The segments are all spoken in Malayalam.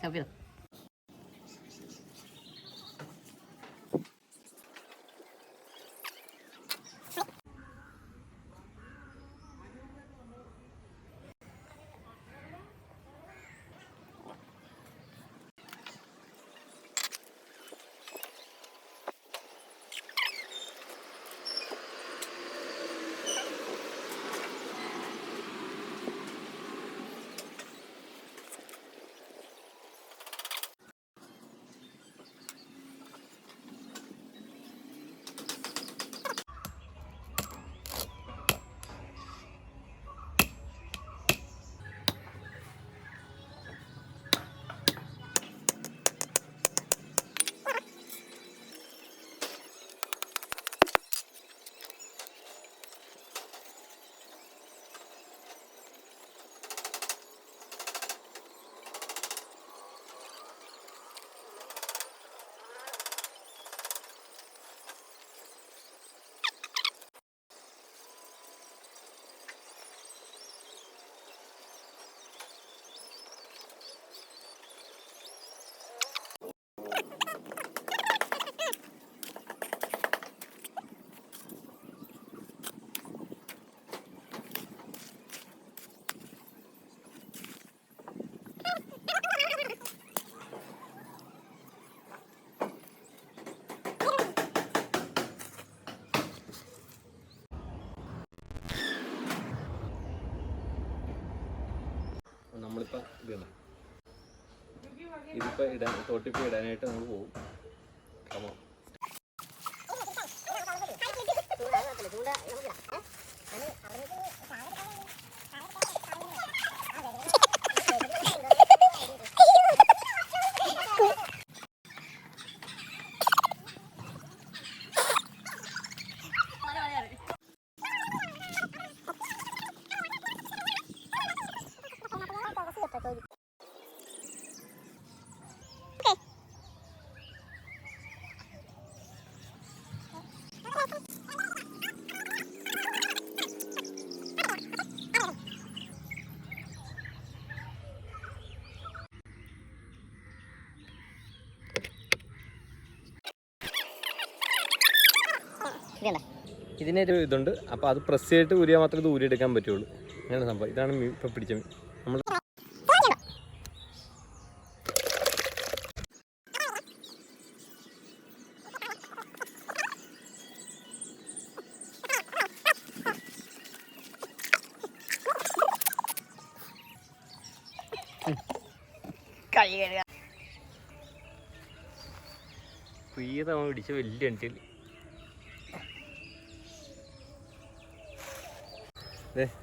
小贝 ഇതാണ് ഇതിപ്പോൾ ഇടാൻ തോട്ടിപ്പ് ഇടാനായിട്ട് നമ്മൾ പോകും കമോ ഇതിനൊരു ഇതുണ്ട്. അപ്പോൾ അത് പ്രസ് ചെയ്തിട്ട് ഊരിയാൽ മാത്രമേ ഇത് ഊരിയെടുക്കാൻ പറ്റുള്ളൂ. അങ്ങനെയാണ് സംഭവം. ഇതാണ് മീൻ ഇപ്പം പിടിച്ച മീൻ നമ്മൾ പിടിച്ച വലിയ അണ്ടിൽ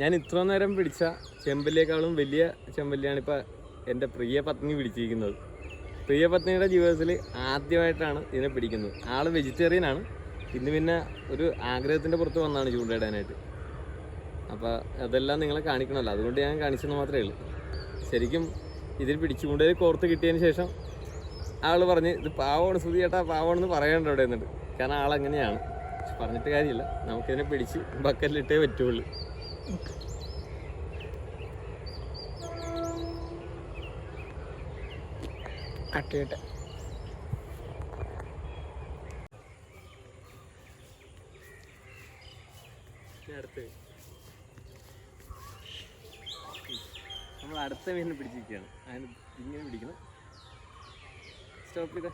ഞാൻ ഇത്ര നേരം പിടിച്ച ചെമ്പല്ലിയേക്കാളും വലിയ ചെമ്പല്ലിയാണ് ഇപ്പം എന്റെ പ്രിയ പത്നി പിടിച്ചിരിക്കുന്നത്. പ്രിയ പത്നിയുടെ ജീവിതത്തിൽ ആദ്യമായിട്ടാണ് ഇതിനെ പിടിക്കുന്നത്. ആൾ വെജിറ്റേറിയൻ ആണ്. ഇന്ന് പിന്നെ ഒരു ആഗ്രഹത്തിന്റെ പുറത്ത് വന്നാണ് ചൂണ്ടയിടാനായിട്ട് അപ്പോൾ അതെല്ലാം നിങ്ങളെ കാണിക്കണമല്ലോ. അതുകൊണ്ട് ഞാൻ കാണിച്ചെന്ന് മാത്രമേ ഉള്ളൂ. ശരിക്കും ഇതിൽ പിടിച്ചുകൊണ്ടേ കോർത്ത് കിട്ടിയതിന് ശേഷം ആൾ പറഞ്ഞ് ഇത് പാവമാണ് സുധി ചേട്ടാ പാവമാണെന്ന് പറയേണ്ട അവിടെ നിന്നിട്ട് കാരണം ആളങ്ങനെയാണ്. പറഞ്ഞിട്ട് കാര്യമില്ല. നമുക്കിതിനെ പിടിച്ച് ബക്കറ്റിലിട്ടേ പറ്റുള്ളൂ. കട്ടിയിട്ട്. അടുത്ത്. നമ്മൾ അടുത്ത മീനിനെ പിടിച്ചിരിക്കുകയാണ്. അതിന് ഇങ്ങനെ പിടിക്കണം. സ്റ്റോപ്പ് ചെയ്തേ.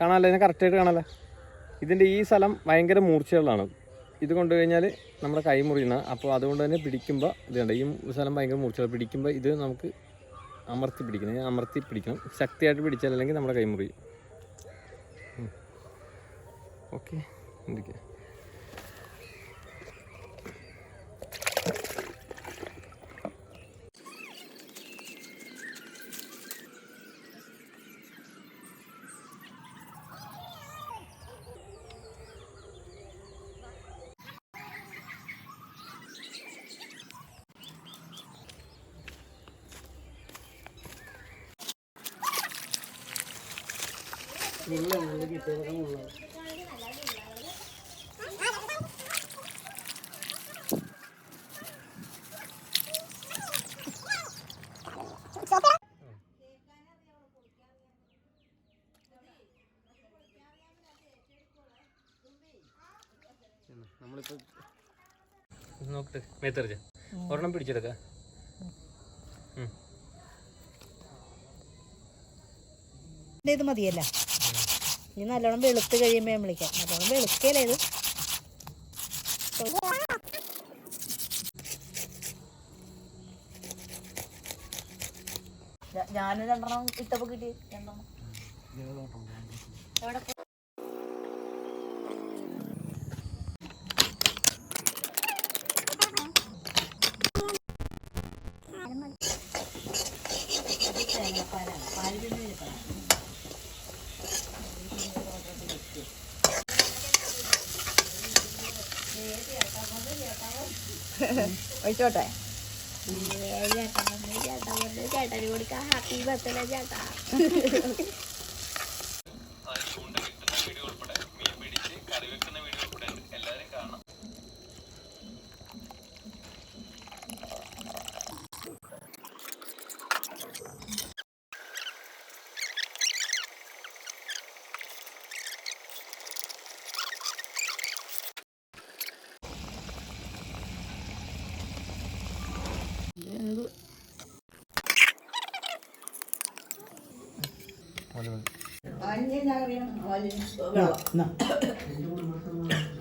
കാണാമല്ലോ ഇതിനെ കറക്റ്റായിട്ട് കാണാമല്ലോ ഇതിന്റെ ഈ സ്ഥലം ഭയങ്കര മൂർച്ചകളാണ് ഇത് കൊണ്ടു കഴിഞ്ഞാൽ നമ്മുടെ കൈ മുറിയണം അപ്പോൾ അതുകൊണ്ട് തന്നെ പിടിക്കുമ്പോൾ ഇത് കണ്ട ഈ സ്ഥലം ഭയങ്കര മൂർച്ചകൾ പിടിക്കുമ്പോൾ ഇത് നമുക്ക് അമർത്തി പിടിക്കണം അമർത്തി പിടിക്കണം. ശക്തിയായിട്ട് പിടിച്ചാൽ അല്ലെങ്കിൽ നമ്മുടെ കൈ മുറിയും. ഓക്കെ. ഒരെണ്ണം പിടിച്ചെടുക്ക. ഇത് മതിയല്ല. ഇനി നല്ലോണം വെളുത്ത് കഴിയുമ്പോൾ ഞാൻ വിളിക്കാം. നല്ലോണം വെളുക്കല്ലേ ഇത്? ഞാൻ രണ്ടെണ്ണം ഇട്ടപ്പോ കിട്ടി. രണ്ടെണ്ണം. എവിടെ ഒഴിച്ചോട്ടെ ചേട്ടന് കൊടുക്കാം ഹാപ്പി ബർത്ത്ഡേ ചേട്ടാ മതി മതി